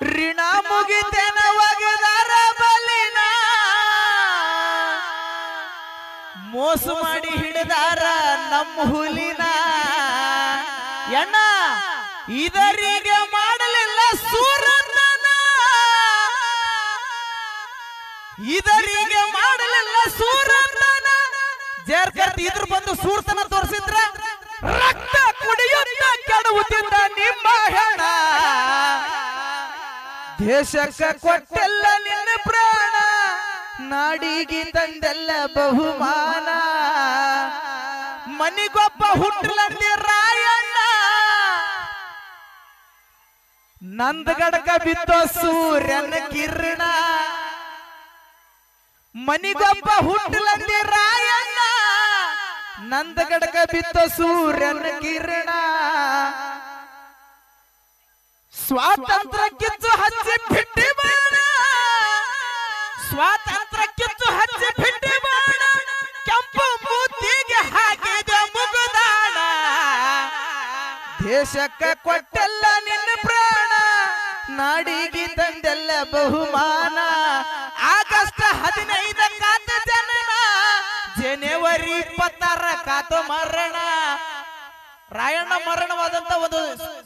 ಋಣ ಮುಗಿತೇನ ಒಗದಾರ ಬಲಿನ. ಮೋಸ ಮಾಡಿ ಹಿಡಿದಾರ ನಮ್ಮ ಹುಲಿನ. ಎಣ್ಣ ಇದರಿಗೆ ಮಾಡಲಿಲ್ಲ ಸೂರಣ್ಣನ ಇದರಿಗೆ ಮಾಡಲಿಲ್ಲ ಸೂರಣ್ಣನ ಜೇರ್ಕರ್ತಿ ಇದ್ರ ಬಂದು ಸೂರ್ತನ ತೋರಿಸಿದ್ರ ದೇಶಕ್ಕ ಕೊಟ್ಟೆಲ್ಲ ನಿನ್ನ ಪ್ರಾಣ. ನಾಡಿಗೆ ತಂದೆಲ್ಲ ಬಹುಮಾನ. ಮನಿಗೊಬ್ಬ ಹುಟ್ಟಲಂದಿ ರಾಯಣ್ಣ. ನಂದಗಡಕ ಬಿತ್ತೋ ಸೂರ್ಯನ ಕಿರಣ. ಮನಿಗೊಬ್ಬ ಹುಟ್ಟಲಂದಿ ರಾಯಣ್ಣ. ನಂದಗಡಕ ಬಿತ್ತೋ ಸೂರ್ಯನ ಕಿರಣ. ಸ್ವಾತಂತ್ರ್ಯ ಕಿಚ್ಚು ಹಚ್ಚಿ ಬಿಟ್ಟಿ ಬಾಣ ಸ್ವಾತಂತ್ರ್ಯ ಕಿಚ್ಚು ಹಚ್ಚಿ ಬಿಟ್ಟಿ ಬಾಣ ಕೆಂಪು ಮೂತಿಗೆ ಹಾಕಿದ ಮುಗುದಾಣ. ದೇಶಕ್ಕೆ ಕೊಟ್ಟೆಲ್ಲ ನಿನ್ನ ಪ್ರಾಣ. ನಾಡಿಗೆ ತಂದೆಲ್ಲ ಬಹುಮಾನ. ಆಗಸ್ಟ್ ಹದಿನೈದ ಕಾತ ಜನನ ಜನವರಿ ಇಪ್ಪತ್ತಾರ ಕಾತು ಮರಣ. ರಾಯಣ್ಣ ಮರಣವಾದಂತ ಒಂದು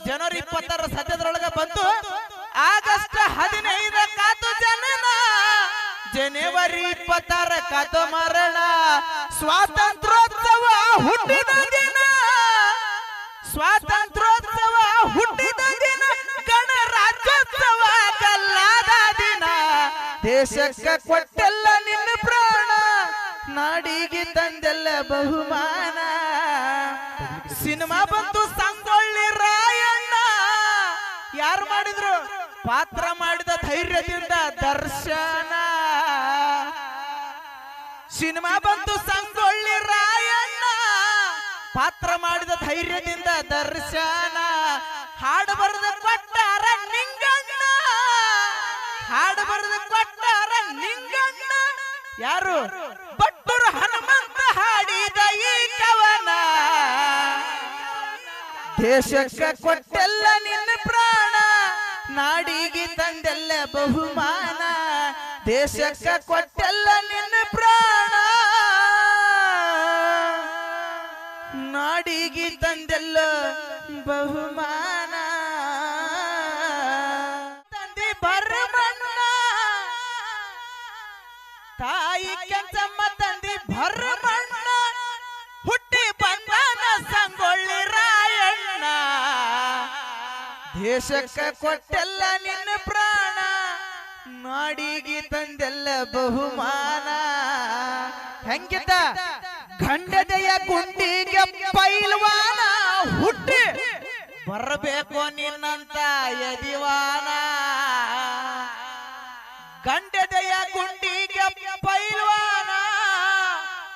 ಜನವರಿ ಇಪ್ಪತ್ತರ ಸದ್ಯದೊಳಗ ಬಂತು. ಆಗಸ್ಟ್ ಹದಿನೈದ ಕಾತು ಜನನ. ಜನವರಿ ಇಪ್ಪತ್ತಾರ ಕಾತು ಮರಣ. ಸ್ವಾತಂತ್ರ್ಯೋತ್ಸವ ಹುಟ್ಟಿದ ದಿನ. ಸ್ವಾತಂತ್ರ್ಯೋತ್ಸವ ಹುಟ್ಟಿದ ದಿನ. ಗಣರಾಜ್ಯೋತ್ಸವ ಕಲ್ಲಾದ ದಿನ. ದೇಶಕ್ಕ ಕೊಟ್ಟೆಲ್ಲ ನಿನ್ನ ಪ್ರಾಣ. ನಾಡಿಗೆ ತಂದೆಲ್ಲ ಬಹುಮಾನ. ಸಿನಿಮಾ ಬಂತು ಸಂಗೊಳ್ಳಿ ರಾಯಣ್ಣ. ಯಾರು ಮಾಡಿದ್ರು? ಪಾತ್ರ ಮಾಡಿದ ಧೈರ್ಯದಿಂದ ದರ್ಶನ. ಸಿನಿಮಾ ಬಂತು ಸಂಗೊಳ್ಳಿ ರಾಯಣ್ಣ. ಪಾತ್ರ ಮಾಡಿದ ಧೈರ್ಯದಿಂದ ದರ್ಶನ. ಹಾಡು ಬರೆದು ಕೊಟ್ಟಾರ ನಿಂಗಣ್ಣ. ಹಾಡು ಬರೆದು ಕೊಟ್ಟಾರ ನಿಂಗಣ್ಣ. ಯಾರು? ಬಟ್ಟೂರು ಹನುಮಂತ ದೇಶಕ್ಕ ಕೊಟ್ಟೆಲ್ಲ ನಿನ್ನ ಪ್ರಾಣ. ನಾಡಿಗೆ ತಂದೆಲ್ಲ ಬಹುಮಾನ. ದೇಶಕ್ಕ ಕೊಟ್ಟೆಲ್ಲ ನಿನ್ನ ಪ್ರಾಣ. ನಾಡಿಗೆ ತಂದೆಲ್ಲ ಬಹುಮಾನ. ದೇಶಕ್ಕ ಕೊಟ್ಟೆಲ್ಲ ನಿನ್ನ ಪ್ರಾಣ. ನಾಡಿಗೆ ತಂದೆಲ್ಲ ಬಹುಮಾನ. ಹೆಂಗಿದ್ದ ಗಂಡದೆಯ ಗುಂಡಿಗೆ ಪೈಲ್ವಾನ ಹುಟ್ಟಿ. ಬರಬೇಕು ನಿನ್ನಂತ ಯದಿವಾನ. ಗಂಡದೆಯ ಗುಂಡಿಗೆ ಪೈಲ್ವಾನ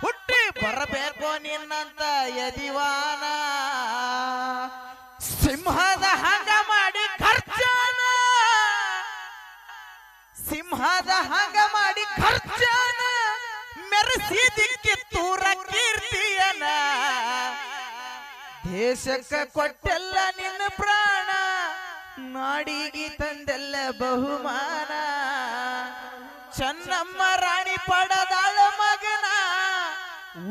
ಹುಟ್ಟಿ. ಬರಬೇಕು ನಿನ್ನಂತ ಯದಿವಾನ. ಸಿಂಹದ ಹಂಗ ಮಾಡಿ ಖರ್ಚನ ಮೆರೆಸಿ ತೂರ ಕೀರ್ತಿಯನ. ದೇಶಕ್ಕ ಕೊಟ್ಟೆಲ್ಲ ನಿನ್ನ ಪ್ರಾಣ, ನಾಡಿಗೆ ತಂದೆಲ್ಲ ಬಹುಮಾನ. ಚನ್ನಮ್ಮ ರಾಣಿ ಪಡದಾಳ ಮಗನ,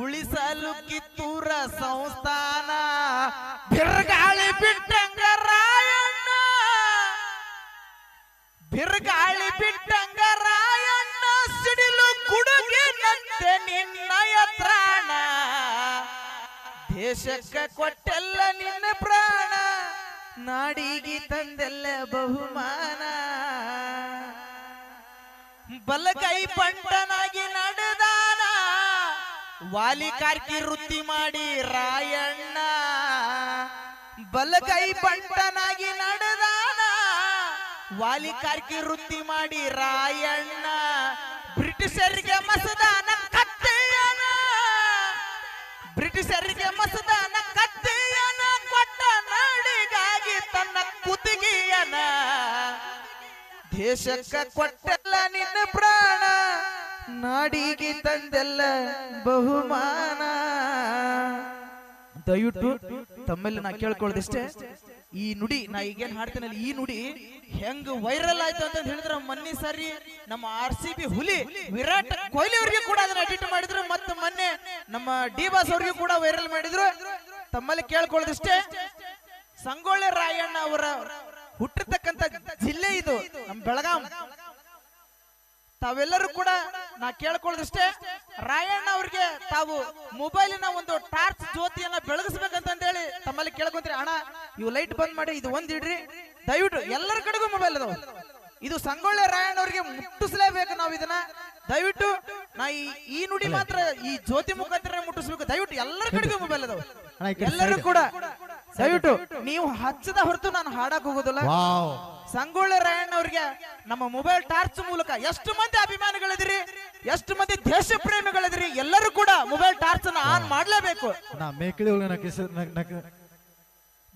ಉಳಿಸಲು ಕಿತ್ತೂರ ಸಂಸ್ಥಾನ. ಬಿರುಗಾಳಿ ಗುಡುಗಿನಂತೆ ನಿನ್ನಯ ಪ್ರಾಣ. ದೇಶಕ್ಕೆ ಕೊಟ್ಟೆಲ್ಲ ನಿನ್ನ ಪ್ರಾಣ. ನಾಡಿಗೆ ತಂದೆಲ್ಲ ಬಹುಮಾನ. ಬಲಗೈ ಪಂಟನಾಗಿ ನಡೆದಾನ. ವಾಲಿ ಕಾರ್ಕಿ ವೃತ್ತಿ ಮಾಡಿ ರಾಯಣ್ಣ. ಬಲಗೈ ಪಂಟನಾಗಿ ನಡೆದಾನ. ವಾಲಿ ಕಾರ್ಕಿ ವೃತ್ತಿ ಮಾಡಿ ರಾಯಣ್ಣ. ಬ್ರಿಟಿಷರಿಗೆ ಮಸದಾನ ಬ್ರಿಟಿಷರಿಗೆ ಮಸದಾನ ಕತ್ತೆಯನ ಕೊಟ್ಟ ನಾಡಿಗಾಗಿ ತನ್ನ ಕುತ್ತಿಗೆಯನ ದೇಶಕ್ಕ ಕೊಟ್ಟೆಲ್ಲ ನಿನ್ನ ಪ್ರಾಣ, ನಾಡಿಗೆ ತಂದೆಲ್ಲ ಬಹುಮಾನ. ದಯವಿಟ್ಟು ತಮ್ಮಲ್ಲಿ ನಾ ಕೇಳ್ಕೊಳ್ಳೋದಿಷ್ಟೇ, ಈ ನುಡಿ, ನಾ ಈಗೇನ್ ಹಾಡ್ತೇನಲ್ಲ ಈ ನುಡಿ ಹೆಂಗ್ ವೈರಲ್ ಆಯ್ತು ಅಂತ ಹೇಳಿದ್ರೆ ಮೊನ್ನೆ ಸರಿ ನಮ್ಮ ಆರ್ ಸಿ ಬಿ ಹುಲಿ ವಿರಾಟ್ ಕೊಹ್ಲಿ ಅವರಿಗೆ ಕೂಡ ಅದನ್ನ ಅಡಿಟ್ ಮಾಡಿದ್ರು. ಮತ್ತೆ ಮೊನ್ನೆ ನಮ್ಮ ಡಿ ಬಾಸ್ ಅವ್ರಿಗೆ ಕೂಡ ವೈರಲ್ ಮಾಡಿದ್ರು. ತಮ್ಮಲ್ಲಿ ಕೇಳ್ಕೊಳ್ಳೋದಿಷ್ಟೇ, ಸಂಗೊಳ್ಳಿ ರಾಯಣ್ಣ ಅವರ ಹುಟ್ಟಿರ್ತಕ್ಕಂತ ಜಿಲ್ಲೆ ಇದು, ನಮ್ಮ ಬೆಳಗಾಂ. ತಾವೆಲ್ಲರೂ ಕೂಡ ನಾ ಕೇಳ್ಕೊಳ್ಳೋದಿಷ್ಟೇ, ರಾಯಣ್ಣ ಅವ್ರಿಗೆ ತಾವು ಮೊಬೈಲಿನ ಒಂದು ಟಾರ್ಚ್ ಜ್ಯೋತಿಯನ್ನ ಬೆಳಗಿಸ್ಬೇಕಂತ ಹೇಳಿ ತಮ್ಮಲ್ಲಿ ಕೇಳ್ಕೊಂತೀರಿ, ಅಣ್ಣ, ಇವು ಲೈಟ್ ಬಂದ್ ಮಾಡಿ, ಇದು ಒಂದ್ ಇಡ್ರಿ. ದಯವಿಟ್ಟು ಎಲ್ಲರ ಕಡೆಗೂ ಮೊಬೈಲ್ ಅದಾವ. ಇದು ಸಂಗೊಳ್ಳಿ ರಾಯಣ್ಣ ಅವ್ರಿಗೆ ಮುಟ್ಟಿಸ್ಲೇಬೇಕು ನಾವು ಇದನ್ನ ದಯವಿಟ್ಟು ನಾ ಈ ಈ ನುಡಿ ಮಾತ್ರ ಈ ಜ್ಯೋತಿ ಮುಖಾಂತರ ಮುಟ್ಟಿಸ್ಬೇಕು. ದಯವಿಟ್ಟು ಎಲ್ಲರ ಕಡೆಗೂ ಮೊಬೈಲ್ ಅದಾವ. ಅಣ್ಣ, ಈ ಕಡೆ ಎಲ್ಲರೂ side. ಕೂಡ. ದಯವಿಟ್ಟು ನೀವು ಹಚ್ಚದ ಹೊರತು ನಾನು ಹಾಡಕ್ ಹೋಗೋದಿಲ್ಲ. ವಾವ್. ಸಂಗೊಳ್ಳಿ ರಾಯಣ್ಣ ಅವ್ರಿಗೆ ನಮ್ಮ ಮೊಬೈಲ್ ಟಾರ್ಚ್ ಮೂಲಕ ಎಷ್ಟು ಮಂದಿ ಅಭಿಮಾನಿಗಳಿದಿರಿ ಎಷ್ಟು ಮಂದಿ ದೇಶ ಪ್ರೇಮಿಗಳಿದಿರಿ ಎಲ್ಲರೂ ಕೂಡ ಮೊಬೈಲ್ ಟಾರ್ಚ್ ಅನ್ನ ಆನ್ ಮಾಡ್ಲೇಬೇಕು. ನಾ ಮೇಕಳಿ ಒಳಗೆ ಕಿಸ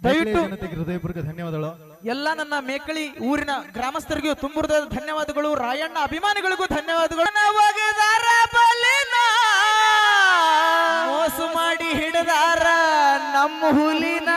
ದಯವಿಟ್ಟು- ಜನತೆಗೆ ಹೃದಯಪೂರ್ವಕ ಧನ್ಯವಾದಗಳು. ಎಲ್ಲ ನನ್ನ ಮೇಕಳಿ ಊರಿನ ಗ್ರಾಮಸ್ಥರಿಗೂ ತುಂಬ ಧನ್ಯವಾದಗಳು. ರಾಯಣ್ಣ ಅಭಿಮಾನಿಗಳಿಗೂ ಧನ್ಯವಾದಗಳು. ಮೋಸ ಮಾಡಿ ಹಿಡಿದಾರ ನಮ್ಮ ಹುಲಿನ